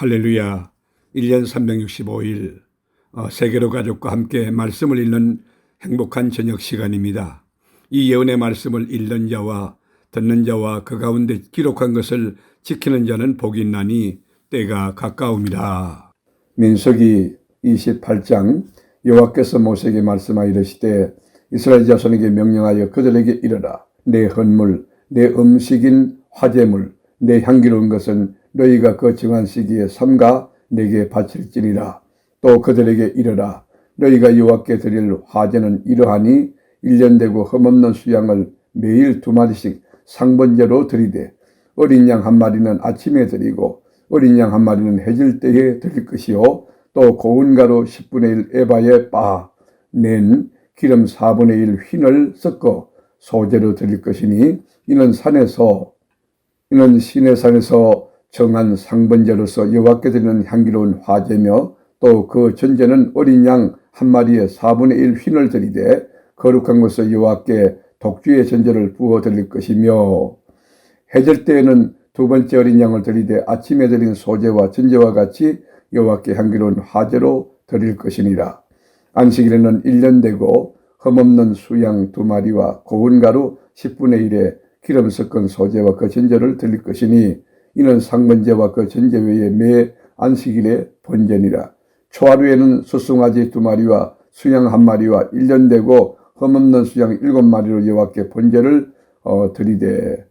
할렐루야. 1년 365일 어, 세계로 가족과 함께 말씀을 읽는 행복한 저녁 시간입니다. 이 예언의 말씀을 읽는 자와 듣는 자와 그 가운데 기록한 것을 지키는 자는 복이 있나니 때가 가까웁니다. 민석이 28장 여호와께서 모세에게 말씀하여 이르시되 이스라엘 자손에게 명령하여 그들에게 이르라 내 헌물 내 음식인 화제물 내 향기로운 것은 너희가 그 정한 시기에 삼가 내게 바칠지니라. 또 그들에게 이르라. 너희가 여호와께 드릴 화제는 이러하니 일년되고 흠없는 수양을 매일 두 마리씩 상번제로 드리되 어린 양 한 마리는 아침에 드리고 어린 양 한 마리는 해질 때에 드릴 것이요. 또 고운 가루 10분의 1 에바에 빠낸 기름 4분의 1 휜을 섞어 소재로 드릴 것이니 이는 산에서 이는 시내 산에서 정한 상번제로서 여호와께 드리는 향기로운 화제며 또 그 전제는 어린 양 한 마리에 4분의 1 휜을 드리되 거룩한 것을 여호와께 독주의 전제를 부어 드릴 것이며 해질 때에는 두 번째 어린 양을 드리되 아침에 드린 소제와 전제와 같이 여호와께 향기로운 화제로 드릴 것이니라. 안식일에는 1년 되고 흠없는 수양 두 마리와 고운 가루 10분의 1에 기름 섞은 소제와 그 전제를 드릴 것이니 이는 상번제와 그 전제 외에 매 안식일의 번제니라. 초하루에는 수송아지 두 마리와 수양 한 마리와 1년 되고 흠없는 수양 일곱 마리로 여호와께 번제를 어, 드리되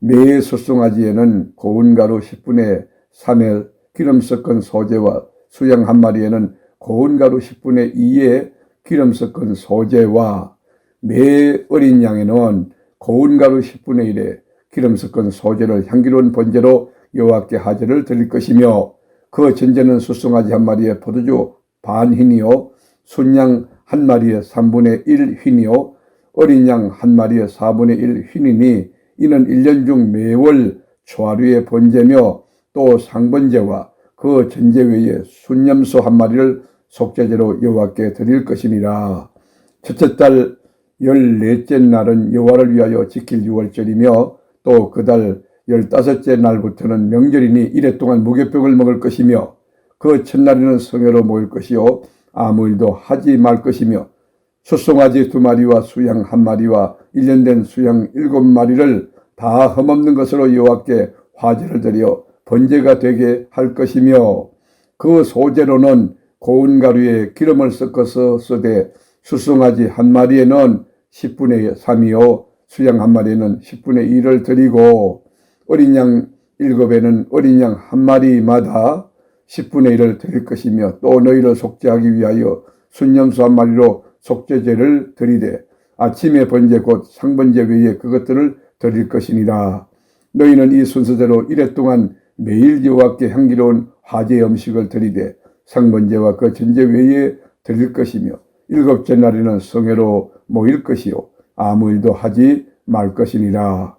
매 수송아지에는 고운 가루 10분의 3에 기름 섞은 소제와 수양 한 마리에는 고운 가루 10분의 2에 기름 섞은 소제와 매 어린 양에는 고운 가루 10분의 1에 기름 섞은 소제를 향기로운 번제로 여호와께 하제를 드릴 것이며 그 전제는 수송아지 한 마리에 포도주 반 흰이요 순양 한 마리에 3분의 1 흰이요 어린 양 한 마리에 4분의 1 흰이니 이는 1년 중 매월 초하루의 번제며 또 상번제와 그 전제 외에 순념소 한 마리를 속죄제로 여호와께 드릴 것이니라. 첫째 달 열넷째 날은 여호와를 위하여 지킬 유월절이며 또 그달 열다섯째 날부터는 명절이니 이래 동안 무교병을 먹을 것이며 그 첫날에는 성회로 모일 것이요. 아무 일도 하지 말 것이며 수송아지 두 마리와 수양 한 마리와 일년된 수양 일곱 마리를 다 흠없는 것으로 여호와께 화제를 드려 번제가 되게 할 것이며 그 소재로는 고운 가루에 기름을 섞어서 쓰되 수송아지 한 마리에는 10분의 3이요 수양 한 마리에는 10분의 1을 드리고 어린 양 일곱에는 어린 양 한 마리마다 10분의 1을 드릴 것이며 또 너희를 속죄하기 위하여 순념수 한 마리로 속죄제를 드리되 아침에 번제 곧 상번제 외에 그것들을 드릴 것이니라. 너희는 이 순서대로 이래 동안 매일 여호와께 향기로운 화제 음식을 드리되 상번제와 그 전제 외에 드릴 것이며 일곱째 날에는 성회로 모일 것이요 아무 일도 하지 말 것이니라.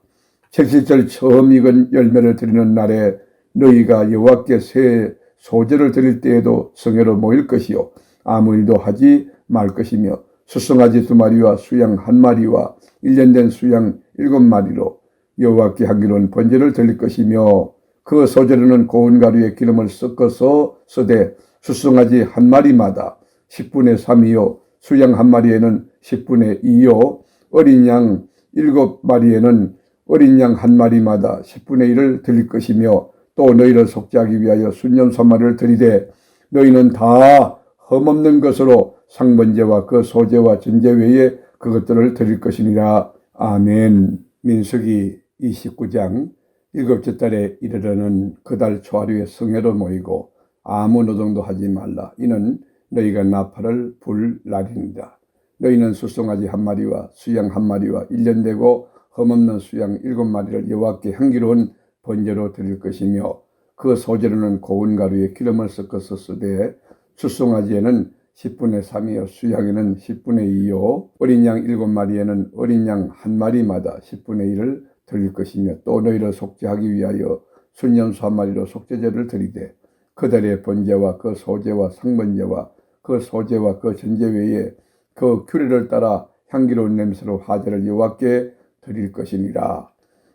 칠칠절 처음 익은 열매를 드리는 날에 너희가 여호와께 새 소제를 드릴 때에도 성회로 모일 것이요 아무 일도 하지 말 것이며 수송아지 두 마리와 수양 한 마리와 일년된 수양 일곱 마리로 여호와께 향기로운 번제를 드릴 것이며 그 소재로는 고운 가루에 기름을 섞어서 쓰되 수송아지 한 마리마다 10분의 3이요 수양 한 마리에는 10분의 2요 어린 양 일곱 마리에는 어린 양 한 마리마다 10분의 1을 드릴 것이며 또 너희를 속죄하기 위하여 순념 소마리를 드리되 너희는 다 흠없는 것으로 상번제와 그 소제와 전제 외에 그것들을 드릴 것이니라. 아멘. 민수기 29장 일곱째 달에 이르러는 그달 초하루에 성회로 모이고 아무 노동도 하지 말라. 이는 너희가 나팔을 불 날입니다. 너희는 수송아지 한 마리와 수양 한 마리와 일년되고 흠없는 수양 일곱 마리를 여호와께 향기로운 번제로 드릴 것이며 그 소재로는 고운 가루에 기름을 섞어서 쓰되 수송아지에는 10분의 3이요 수양에는 10분의 2요 어린 양 일곱 마리에는 어린 양 한 마리마다 10분의 1을 드릴 것이며 또 너희를 속죄하기 위하여 순년수 한 마리로 속죄제를 드리되 그들의 번제와 그 소제와 상번제와 그 소제와 그 전제 외에 그 규례를 따라 향기로운 냄새로 화제를 여호와께 드릴 것이니라.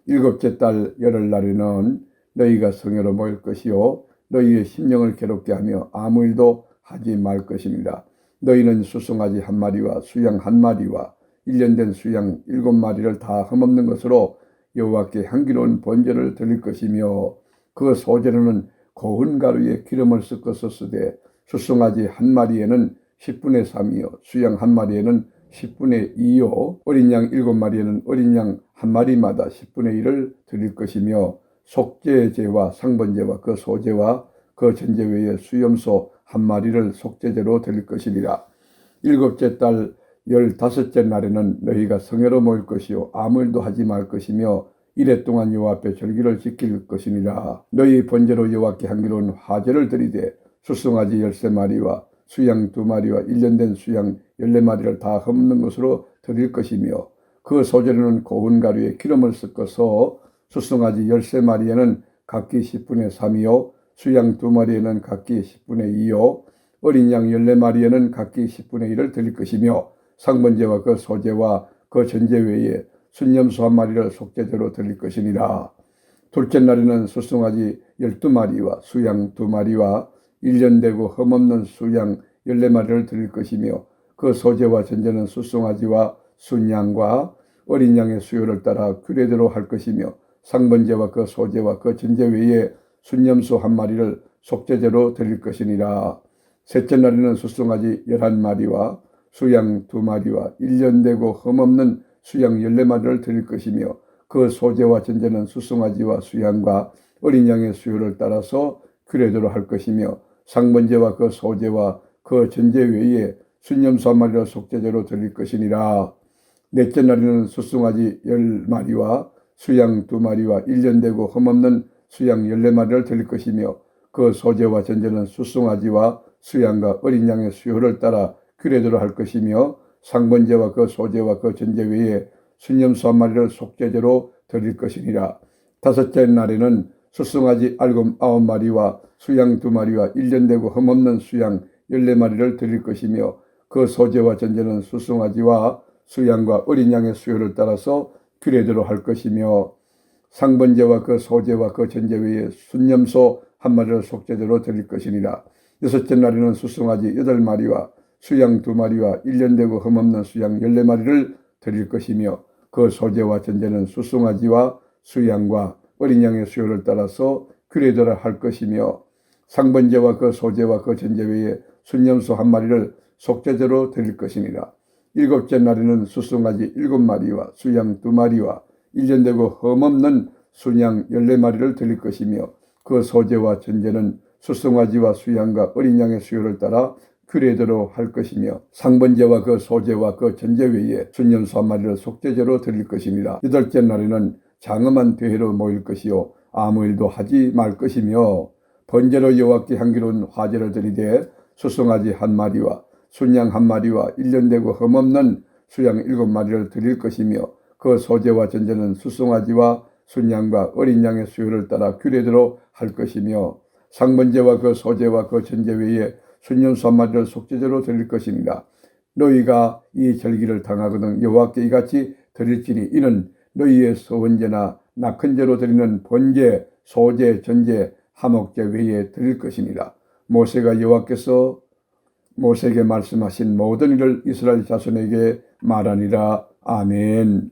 일곱째 달 열흘 날에는 너희가 성회로 모일 것이요 너희의 심령을 괴롭게 하며 아무 일도 하지 말 것이니라. 너희는 수송아지 한 마리와 수양 한 마리와 일년된 수양 일곱 마리를 다 흠없는 것으로 여호와께 향기로운 번제를 드릴 것이며 그 소재로는 고운 가루에 기름을 섞어서 쓰되 수송아지 한 마리에는 10분의 3이요 수양 한 마리에는 10분의 2요 어린 양 일곱 마리에는 어린 양 한 마리마다 10분의 1을 드릴 것이며 속죄제와 상번제와 그 소제와 그 전제 외에 수염소 한 마리를 속죄제로 드릴 것이니라. 일곱째 달 열다섯째 날에는 너희가 성회로 모일 것이요 아무 일도 하지 말 것이며 이래 동안 여호와 앞에 절기를 지킬 것이니라. 너희 번제로 여호와께 향기로운 화제를 드리되 수송아지 열세 마리와 수양 두 마리와 일년된 수양 열네 마리를 다 흠는 것으로 드릴 것이며 그 소재로는 고운 가루에 기름을 섞어서 수송아지 열세 마리에는 각기 10분의 3이요 수양 두 마리에는 각기 10분의 2요 어린 양 열네 마리에는 각기 10분의 1을 드릴 것이며 상번제와 그 소제와 그 전제 외에 순념수 한 마리를 속죄제로 드릴 것이니라. 둘째 날에는 수송아지 열두 마리와 수양 두 마리와 일년되고 흠없는 수양 열네 마리를 드릴 것이며 그 소제와 전제는 수송아지와 순양과 어린 양의 수요를 따라 규례대로 할 것이며 상번제와 그 소제와 그 전제 외에 순념수 한 마리를 속죄제로 드릴 것이니라. 셋째 날에는 수송아지 열한 마리와 수양 두 마리와 일년되고 흠없는 수양 열네 마리를 드릴 것이며 그 소재와 전제는 수송아지와 수양과 어린 양의 수요를 따라서 규례대로 할 것이며 상번제와 그 소재와 그 전제 외에 마리를 속죄제로 드릴 것이니라. 넷째 날에는 수송아지 열 마리와 수양 두 마리와 일년되고 흠없는 수양 열네 마리를 드릴 것이며 그 소재와 전제는 수송아지와 수양과 어린 양의 수요를 따라 규례대로 할 것이며 상번제와 그 소제와 그 전제 외에 순념수 한 마리를 속죄제로 드릴 것이니라. 다섯째 날에는 수송아지 알금 아홉 마리와 수양 두 마리와 일년되고 흠없는 수양 열네 마리를 드릴 것이며 그 소제와 전제는 수송아지와 수양과 어린 양의 수요를 따라서 규례대로 할 것이며 상번제와 그 소제와 그 전제 외에 순념소 한 마리를 속죄제로 드릴 것이니라. 여섯째 날에는 수송아지 여덟 마리와 수양 두 마리와 일년되고 흠없는 수양 열네 마리를 드릴 것이며 그 소재와 전제는 수송아지와 수양과 어린 양의 수요를 따라서 규례대로 할 것이며 상번제와 그 소재와 그 전제 외에 순념수 한 마리를 속죄제로 드릴 것이니라. 일곱째 날에는 수송아지 일곱 마리와 수양 두 마리와 일년되고 흠없는 순양 열네 마리를 드릴 것이며 그 소재와 전제는 수송아지와 수양과 어린 양의 수요를 따라 규례대로 할 것이며 상번제와 그 소제와 그 전제 외에 순념수 한 마리를 속죄제로 드릴 것이니라. 여덟째 날에는 장엄한 대회로 모일 것이요 아무 일도 하지 말 것이며 번제로 여호와께 향기로운 화제를 드리되 수송아지 한 마리와 순양 한 마리와 일년되고 흠없는 수양 일곱 마리를 드릴 것이며 그 소제와 전제는 수송아지와 순양과 어린 양의 수요를 따라 규례대로 할 것이며 상번제와 그 소제와 그 전제 외에 순년수 한 마리를 속죄제로 드릴 것이니라. 너희가 이 절기를 당하거든 여호와께 이같이 드릴지니 이는 너희의 소원제나 낙헌제로 드리는 번제, 소제, 전제, 하목제 외에 드릴 것이니라. 모세가 여호와께서 모세에게 말씀하신 모든 일을 이스라엘 자손에게 말하니라. 아멘.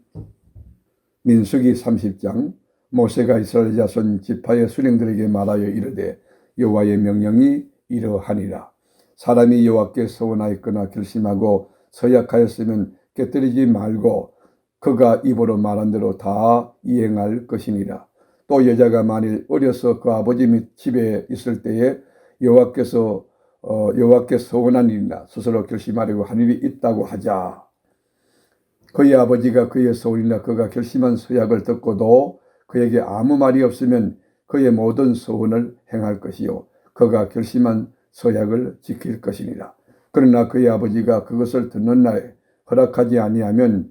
민수기 30장 모세가 이스라엘 자손 지파의 수령들에게 말하여 이르되 여호와의 명령이 이러하니라. 사람이 여호와께 서원하였거나 결심하고 서약하였으면 깨뜨리지 말고 그가 입으로 말한 대로 다 이행할 것이니라. 또 여자가 만일 어려서 그 아버지 및 집에 있을 때에 여호와께서 어, 여호와께 서원한 일이나 스스로 결심하려고 한 일이 있다고 하자. 그의 아버지가 그의 서원이나 그가 결심한 서약을 듣고도 그에게 아무 말이 없으면 그의 모든 서원을 행할 것이요 그가 결심한 서약을 지킬 것이니라. 그러나 그의 아버지가 그것을 듣는 날에 허락하지 아니하면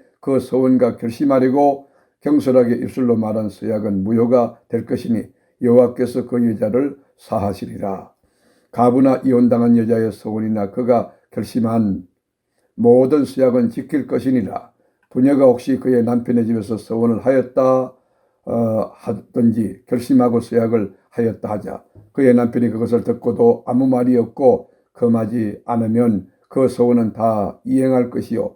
그 서원과 결심하려고 경솔하게 입술로 말한 서약은 무효가 될 것이니 여호와께서 그 여자를 사하시리라. 가부나 이혼당한 여자의 서원이나 그가 결심한 모든 서약은 지킬 것이니라. 부녀가 혹시 그의 남편의 집에서 서원을 하였다 어, 하든지 결심하고 서약을 하였다 하자. 그의 남편이 그것을 듣고도 아무 말이 없고 금하지 않으면 그 서원은 다 이행할 것이요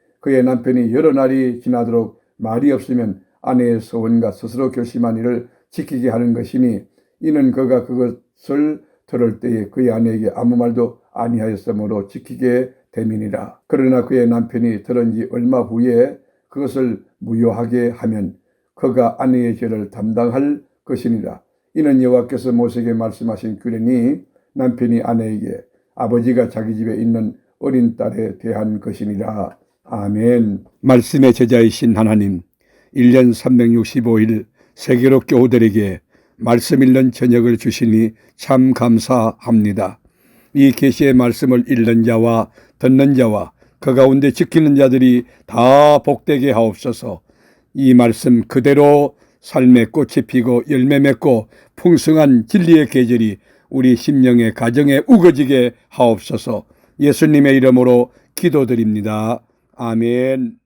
그의 남편이 여러 날이 지나도록 말이 없으면 아내의 소원과 스스로 결심한 일을 지키게 하는 것이니 이는 그가 그것을 들을 때에 그의 아내에게 아무 말도 아니하였으므로 지키게 됨이니라. 그러나 그의 남편이 들은 지 얼마 후에 그것을 무효하게 하면 그가 아내의 죄를 담당할 것이니라. 이는 여호와께서 모세에게 말씀하신 규례니 남편이 아내에게 아버지가 자기 집에 있는 어린 딸에 대한 것이니라. 아멘. 말씀의 제자이신 하나님, 1년 365일 세계로 교우들에게 말씀 읽는 저녁을 주시니 참 감사합니다. 이 계시의 말씀을 읽는 자와 듣는 자와 그 가운데 지키는 자들이 다 복되게 하옵소서. 이 말씀 그대로 삶의 꽃이 피고 열매 맺고 풍성한 진리의 계절이 우리 심령의 가정에 우거지게 하옵소서. 예수님의 이름으로 기도드립니다. 아멘.